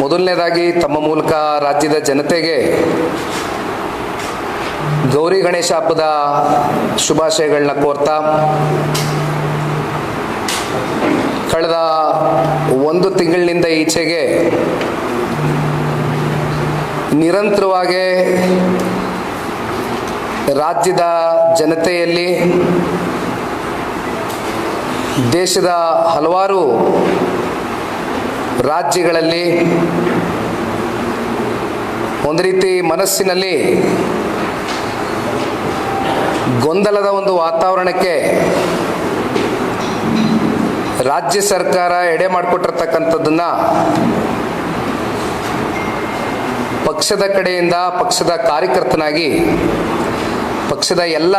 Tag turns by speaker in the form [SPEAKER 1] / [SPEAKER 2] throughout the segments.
[SPEAKER 1] ಮೊದಲನೇದಾಗಿ ತಮ್ಮ ಮೂಲಕ ರಾಜ್ಯದ ಜನತೆಗೆ ಗೌರಿ ಗಣೇಶ ಹಬ್ಬದ ಶುಭಾಶಯಗಳನ್ನ ಕೋರ್ತಾ, ಕಳೆದ ಒಂದು ತಿಂಗಳಿನಿಂದ ಈಚೆಗೆ ನಿರಂತರವಾಗಿ ರಾಜ್ಯದ ಜನತೆಯಲ್ಲಿ ದೇಶದ ಹಲವಾರು ರಾಜ್ಯಗಳಲ್ಲಿ ಒಂದು ರೀತಿ ಮನಸ್ಸಿನಲ್ಲಿ ಗೊಂದಲದ ಒಂದು ವಾತಾವರಣಕ್ಕೆ ರಾಜ್ಯ ಸರ್ಕಾರ ಎಡೆ ಮಾಡಿಕೊಟ್ಟಿರ್ತಕ್ಕಂಥದ್ದನ್ನು ಪಕ್ಷದ ಕಡೆಯಿಂದ ಪಕ್ಷದ ಕಾರ್ಯಕರ್ತನಾಗಿ, ಪಕ್ಷದ ಎಲ್ಲ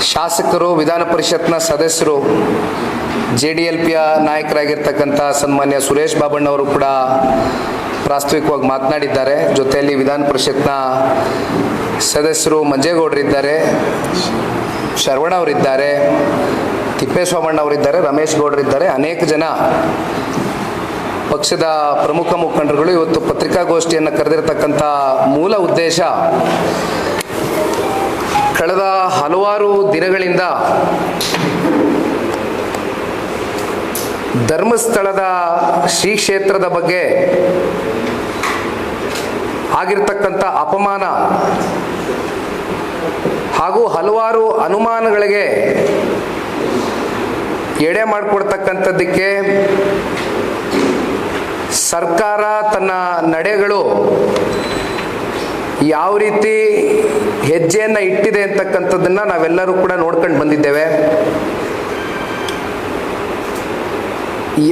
[SPEAKER 1] ಶಾಸಕರು, ವಿಧಾನ ಪರಿಷತ್ನ ಸದಸ್ಯರು ಜೆ ಡಿ ಎಲ್ ಪಿಯ ನಾಯಕರಾಗಿರ್ತಕ್ಕಂಥ ಸನ್ಮಾನ್ಯ ಸುರೇಶ್ ಬಾಬಣ್ಣವರು ಕೂಡ ಪ್ರಾಸ್ತಾವಿಕವಾಗಿ ಮಾತನಾಡಿದ್ದಾರೆ. ಜೊತೆಯಲ್ಲಿ ವಿಧಾನ ಪರಿಷತ್ನ ಸದಸ್ಯರು ಮಂಜೇಗೌಡರಿದ್ದಾರೆ ಶರವಣ ಅವರಿದ್ದಾರೆ ತಿಪ್ಪೇಸ್ವಾಮಣ್ಣ ಅವರಿದ್ದಾರೆ ರಮೇಶ್ ಗೌಡರಿದ್ದಾರೆ ಅನೇಕ ಜನ ಪಕ್ಷದ ಪ್ರಮುಖ ಮುಖಂಡರುಗಳು ಇವತ್ತು ಪತ್ರಿಕಾಗೋಷ್ಠಿಯನ್ನು ಕರೆದಿರತಕ್ಕಂಥ ಮೂಲ ಉದ್ದೇಶ ಕಳೆದ ಹಲವಾರು ದಿನಗಳಿಂದ ಧರ್ಮಸ್ಥಳದ ಶ್ರೀ ಕ್ಷೇತ್ರದ ಬಗ್ಗೆ ಆಗಿರ್ತಕ್ಕಂಥ ಅಪಮಾನ ಹಾಗೂ ಹಲವಾರು ಅನುಮಾನಗಳಿಗೆ ಎಡೆ ಮಾಡಿಕೊಡ್ತಕ್ಕಂಥದ್ದಕ್ಕೆ ಸರ್ಕಾರ ತನ್ನ ನಡೆಗಳು ಯಾವ ರೀತಿ ಹೆಜ್ಜೆಯನ್ನು ಇಟ್ಟಿದೆ ಅಂತಕ್ಕಂಥದ್ದನ್ನ ನಾವೆಲ್ಲರೂ ಕೂಡ ನೋಡ್ಕೊಂಡು ಬಂದಿದ್ದೇವೆ.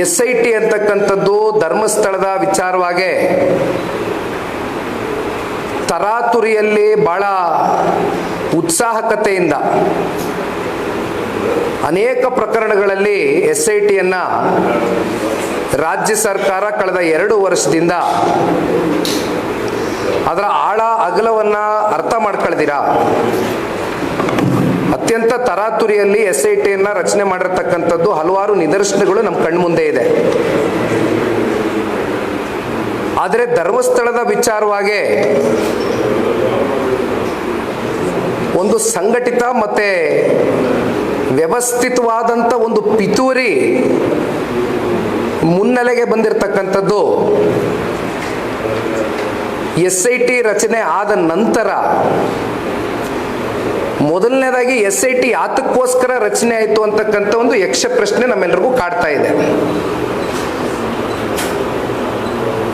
[SPEAKER 1] ಎಸ್ ಐ ಟಿ ಅಂತಕ್ಕಂಥದ್ದು ಧರ್ಮಸ್ಥಳದ ವಿಚಾರವಾಗಿ ತರಾತುರಿಯಲ್ಲಿ ಬಹಳ ಉತ್ಸಾಹಕತೆಯಿಂದ ಅನೇಕ ಪ್ರಕರಣಗಳಲ್ಲಿ ಎಸ್ ಐ ಟಿಯನ್ನು ರಾಜ್ಯ ಸರ್ಕಾರ ಕಳೆದ ಎರಡು ವರ್ಷದಿಂದ ಅದರ ಆಳ, ಅಗಲವನ್ನ ಅರ್ಥ ಮಾಡ್ಕೊಳ್ದಿರಾ? ಅತ್ಯಂತ ತರಾತುರಿಯಲ್ಲಿ ಎಸ್ ಐ ಟಿಯನ್ನ ರಚನೆ ಮಾಡಿರತಕ್ಕಂಥದ್ದು ಹಲವಾರು ನಿದರ್ಶನಗಳು ನಮ್ಮ ಕಣ್ಮುಂದೆ ಇದೆ. ಆದರೆ ಧರ್ಮಸ್ಥಳದ ವಿಚಾರವಾಗಿ ಒಂದು ಸಂಘಟಿತ ಮತ್ತೆ ವ್ಯವಸ್ಥಿತವಾದಂಥ ಒಂದು ಪಿತೂರಿ ಮುನ್ನೆಲೆಗೆ ಬಂದಿರತಕ್ಕಂಥದ್ದು ಎಸ್ ಐ ಟಿ ರಚನೆ ಆದ ನಂತರ ಮೊದಲನೇದಾಗಿ ಎಸ್ ಐ ಟಿ ಆತಕ್ಕೋಸ್ಕರ ರಚನೆ ಆಯಿತು ಅಂತಕ್ಕಂಥ ಒಂದು ಯಕ್ಷ ಪ್ರಶ್ನೆ ನಮ್ಮೆಲ್ಲರಿಗೂ ಕಾಡ್ತಾ ಇದೆ.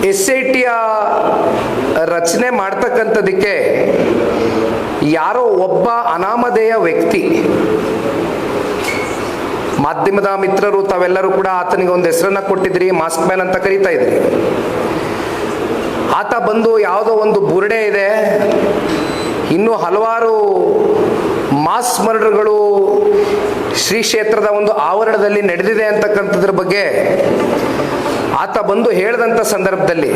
[SPEAKER 1] ಎಸ್ ಐ ಟಿಯ ರಚನೆ ಮಾಡ್ತಕ್ಕಂಥದಕ್ಕೆ ಯಾರೋ ಒಬ್ಬ ಅನಾಮಧೇಯ ವ್ಯಕ್ತಿ, ಮಾಧ್ಯಮದ ಮಿತ್ರರು ತಾವೆಲ್ಲರೂ ಕೂಡ ಆತನಿಗೆ ಒಂದು ಹೆಸರನ್ನ ಕೊಟ್ಟಿದ್ರಿ ಮಾಸ್ಕ್ ಮ್ಯಾನ್ ಅಂತ ಕರೀತಾ ಇದ್ರಿ ಆತ ಬಂದು ಯಾವುದೋ ಒಂದು ಬುರುಡೆ ಇದೆ. ಇನ್ನು ಹಲವಾರು ಮಾಸ್ ಮರ್ಡರ್ಗಳು ಶ್ರೀ ಕ್ಷೇತ್ರದ ಒಂದು ಆವರಣದಲ್ಲಿ ನಡೆದಿದೆ ಅಂತಕ್ಕಂಥದ್ರ ಬಗ್ಗೆ ಆತ ಬಂದು ಹೇಳಿದಂಥ ಸಂದರ್ಭದಲ್ಲಿ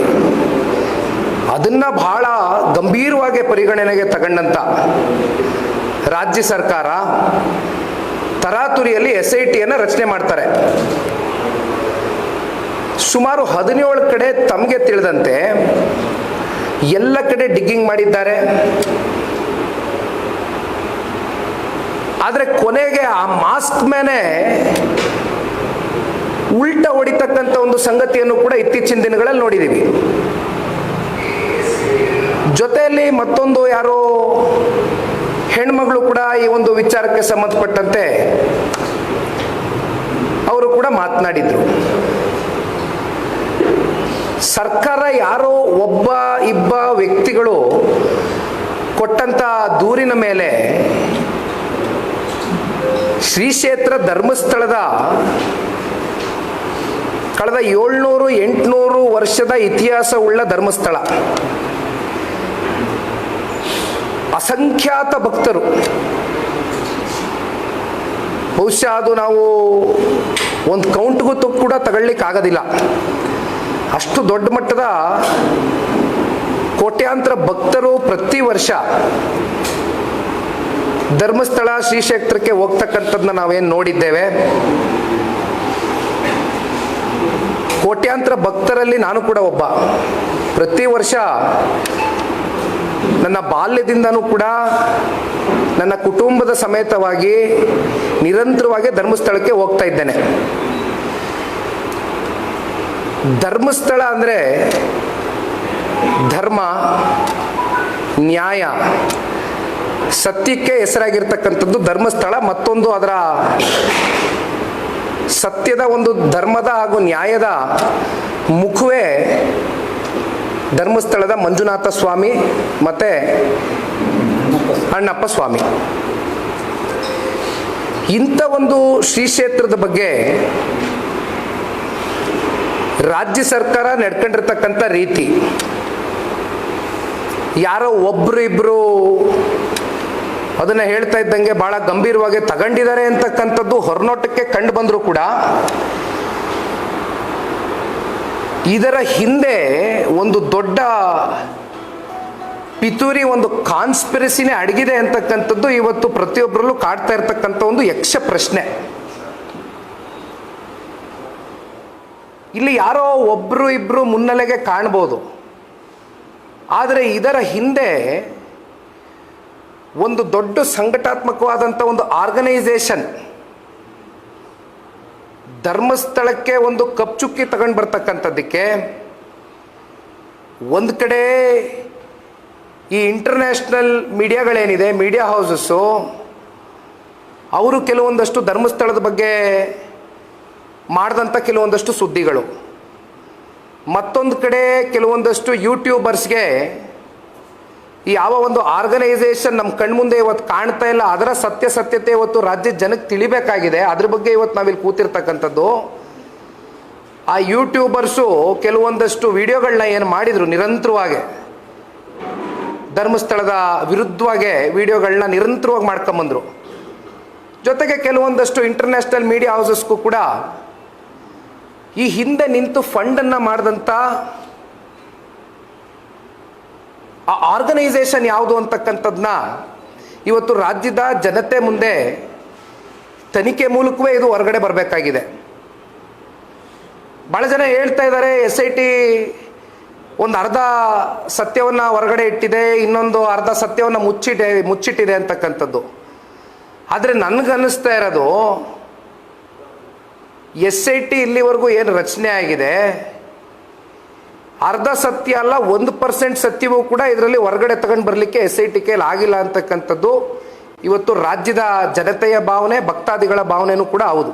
[SPEAKER 1] ಅದನ್ನ ಬಹಳ ಗಂಭೀರವಾಗಿ ಪರಿಗಣನೆಗೆ ತಗೊಂಡಂತ ರಾಜ್ಯ ಸರ್ಕಾರ ತರಾತುರಿಯಲ್ಲಿ ಎಸ್ ಐ ಟಿಯನ್ನು ರಚನೆ ಮಾಡ್ತಾರೆ. ಸುಮಾರು ಹದಿನೇಳು ಕಡೆ ತಮಗೆ ತಿಳಿದಂತೆ ಎಲ್ಲ ಕಡೆ ಡಿಗ್ಗಿಂಗ್ ಮಾಡಿದ್ದಾರೆ. ಆದರೆ ಕೊನೆಗೆ ಆ ಮಾಸ್ಕ್ ಮೇಲೆ ಉಲ್ಟ ಹೊಡಿತಕ್ಕಂಥ ಒಂದು ಸಂಗತಿಯನ್ನು ಕೂಡ ಇತ್ತೀಚಿನ ದಿನಗಳಲ್ಲಿ ನೋಡಿದ್ದೀವಿ ಜೊತೆಯಲ್ಲಿ ಮತ್ತೊಂದು ಯಾರೋ ಹೆಣ್ಮಗಳು ಕೂಡ ಈ ಒಂದು ವಿಚಾರಕ್ಕೆ ಸಂಬಂಧಪಟ್ಟಂತೆ ಅವರು ಕೂಡ ಮಾತನಾಡಿದ್ರು. ಸರ್ಕಾರ ಯಾರೋ ಒಬ್ಬ, ಇಬ್ಬ ವ್ಯಕ್ತಿಗಳು ಕೊಟ್ಟಂತ ದೂರಿನ ಮೇಲೆ ಶ್ರೀ ಕ್ಷೇತ್ರ ಧರ್ಮಸ್ಥಳದ ಕಳೆದ ಏಳ್ನೂರು, ಎಂಟುನೂರು ವರ್ಷದ ಇತಿಹಾಸ ಉಳ್ಳ ಧರ್ಮಸ್ಥಳ. ಅಸಂಖ್ಯಾತ ಭಕ್ತರು. ಬಹುಶಃ ಅದು ನಾವು ಒಂದು ಕೌಂಟ್ಗೂ ಕೂಡ ತಗೊಳ್ಳಿಕ್ಕೆ ಆಗೋದಿಲ್ಲ ಅಷ್ಟು ದೊಡ್ಡ ಮಟ್ಟದ ಕೋಟ್ಯಾಂತರ ಭಕ್ತರು ಪ್ರತಿ ವರ್ಷ ಧರ್ಮಸ್ಥಳ ಶ್ರೀಕ್ಷೇತ್ರಕ್ಕೆ ಹೋಗ್ತಕ್ಕಂಥದ್ದನ್ನ ನಾವೇನು ನೋಡಿದ್ದೇವೆ. ಕೋಟ್ಯಾಂತರ ಭಕ್ತರಲ್ಲಿ ನಾನು ಕೂಡ ಒಬ್ಬ. ಪ್ರತಿ ವರ್ಷ ನನ್ನ ಬಾಲ್ಯದಿಂದನೂ ಕೂಡ ನನ್ನ ಕುಟುಂಬದ ಸಮೇತವಾಗಿ ನಿರಂತರವಾಗಿ ಧರ್ಮಸ್ಥಳಕ್ಕೆ ಹೋಗ್ತಾ ಇದ್ದೇನೆ. ಧರ್ಮಸ್ಥಳ ಅಂದರೆ ಧರ್ಮ, ನ್ಯಾಯ. ಸತ್ಯಕ್ಕೆ ಹೆಸರಾಗಿರ್ತಕ್ಕಂಥದ್ದು ಧರ್ಮಸ್ಥಳ, ಮತ್ತೊಂದು ಅದರ ಸತ್ಯದ ಒಂದು ಧರ್ಮದ ಹಾಗೂ ನ್ಯಾಯದ ಮುಖವೇ ಧರ್ಮಸ್ಥಳದ ಮಂಜುನಾಥ ಸ್ವಾಮಿ ಮತ್ತೆ ಅಣ್ಣಪ್ಪ ಸ್ವಾಮಿ. ಇಂಥ ಒಂದು ಶ್ರೀ ಕ್ಷೇತ್ರದ ಬಗ್ಗೆ ರಾಜ್ಯ ಸರ್ಕಾರ ನಡ್ಕೊಂಡಿರ್ತಕ್ಕಂಥ ರೀತಿ. ಯಾರೋ ಒಬ್ರು ಇಬ್ರು ಅದನ್ನ ಹೇಳ್ತಾ ಇದ್ದಂಗೆ ಬಹಳ ಗಂಭೀರವಾಗಿ ತಗೊಂಡಿದ್ದಾರೆ ಅಂತಕ್ಕಂಥದ್ದು ಹೊರನೋಟಕ್ಕೆ ಕಂಡು ಬಂದರೂ ಕೂಡ. ಇದರ ಹಿಂದೆ ಒಂದು ದೊಡ್ಡ ಪಿತೂರಿ ಒಂದು ಕಾನ್ಸ್ಪಿರಸಿನೇ ಅಡಗಿದೆ ಅಂತಕ್ಕಂಥದ್ದು ಇವತ್ತು ಪ್ರತಿಯೊಬ್ಬರಲ್ಲೂ ಕಾಡ್ತಾ ಇರ್ತಕ್ಕಂಥ ಒಂದು ಯಕ್ಷ ಪ್ರಶ್ನೆ ಇಲ್ಲಿ ಯಾರೋ ಒಬ್ಬರು ಇಬ್ಬರು ಮುನ್ನೆಲೆಗೆ ಕಾಣ್ಬೋದು. ಆದರೆ ಇದರ ಹಿಂದೆ ಒಂದು ದೊಡ್ಡ ಸಂಘಟಾತ್ಮಕವಾದಂಥ ಒಂದು ಆರ್ಗನೈಸೇಷನ್ ಧರ್ಮಸ್ಥಳಕ್ಕೆ ಒಂದು ಕಪ್ಚುಕ್ಕಿ ತಗೊಂಡು ಬರ್ತಕ್ಕಂಥದ್ದಕ್ಕೆ ಒಂದು ಕಡೆ ಈ ಇಂಟರ್ನ್ಯಾಷನಲ್ ಮೀಡಿಯಾಗಳೇನಿದೆ ಮೀಡಿಯಾ ಹೌಸಸ್ಸು ಅವರು ಕೆಲವೊಂದಷ್ಟು ಧರ್ಮಸ್ಥಳದ ಬಗ್ಗೆ ಮಾಡಿದಂಥ ಕೆಲವೊಂದಷ್ಟು ಸುದ್ದಿಗಳು. ಮತ್ತೊಂದು ಕಡೆ ಕೆಲವೊಂದಷ್ಟು ಯೂಟ್ಯೂಬರ್ಸ್ಗೆ ಯಾವ ಒಂದು ಆರ್ಗನೈಸೇಷನ್ ನಮ್ಮ ಕಣ್ಮುಂದೆ ಇವತ್ತು ಕಾಣ್ತಾ ಇಲ್ಲ, ಅದರ ಸತ್ಯಾಸತ್ಯತೆ ಇವತ್ತು ರಾಜ್ಯ ಜನಕ್ಕೆ ತಿಳಿಬೇಕಾಗಿದೆ. ಅದ್ರ ಬಗ್ಗೆ ಇವತ್ತು ನಾವಿಲ್ಲಿ ಕೂತಿರ್ತಕ್ಕಂಥದ್ದು. ಆ ಯೂಟ್ಯೂಬರ್ಸು ಕೆಲವೊಂದಷ್ಟು ವಿಡಿಯೋಗಳನ್ನ ಏನು ಮಾಡಿದರು ನಿರಂತರವಾಗಿ. ಧರ್ಮಸ್ಥಳದ ವಿರುದ್ಧವಾಗಿ ವಿಡಿಯೋಗಳನ್ನ ನಿರಂತರವಾಗಿ ಮಾಡ್ಕೊಂಬಂದರು. ಜೊತೆಗೆ ಕೆಲವೊಂದಷ್ಟು ಇಂಟರ್ನ್ಯಾಷನಲ್ ಮೀಡಿಯಾ ಹೌಸಸ್ಗೂ ಕೂಡ ಈ ಹಿಂದೆ ನಿಂತು ಫಂಡನ್ನು ಮಾಡಿದಂಥ ಆ ಆರ್ಗನೈಸೇಷನ್ ಯಾವುದು ಅಂತಕ್ಕಂಥದ್ದನ್ನ ಇವತ್ತು ರಾಜ್ಯದ ಜನತೆ ಮುಂದೆ ತನಿಖೆ ಮೂಲಕವೇ ಇದು ಹೊರಗಡೆ ಬರಬೇಕಾಗಿದೆ. ಭಾಳ ಜನ ಹೇಳ್ತಾ ಇದ್ದಾರೆ ಎಸ್ ಐ ಟಿ ಒಂದು ಅರ್ಧ ಸತ್ಯವನ್ನು ಹೊರಗಡೆ ಇಟ್ಟಿದೆ, ಇನ್ನೊಂದು ಅರ್ಧ ಸತ್ಯವನ್ನು ಮುಚ್ಚಿಟ್ಟೆ ಮುಚ್ಚಿಟ್ಟಿದೆ ಅಂತಕ್ಕಂಥದ್ದು. ಆದರೆ ನನಗನ್ನಿಸ್ತಾ ಇರೋದು ಎಸ್ ಐ ಟಿ ಇಲ್ಲಿವರೆಗೂ ಏನು ರಚನೆ ಆಗಿದೆ? ಅರ್ಧ ಸತ್ಯ ಅಲ್ಲ, ಒಂದು ಪರ್ಸೆಂಟ್ ಸತ್ಯವೂ ಕೂಡ ಇದರಲ್ಲಿ ಹೊರಗಡೆ ತಗೊಂಡು ಬರಲಿಕ್ಕೆ ಎಸ್ ಐ ಟಿ ಕೈಲಿ ಆಗಿಲ್ಲ ಅಂತಕ್ಕಂಥದ್ದು ಇವತ್ತು ರಾಜ್ಯದ ಜನತೆಯ ಭಾವನೆ, ಭಕ್ತಾದಿಗಳ ಭಾವನೆಯೂ ಕೂಡ ಹೌದು.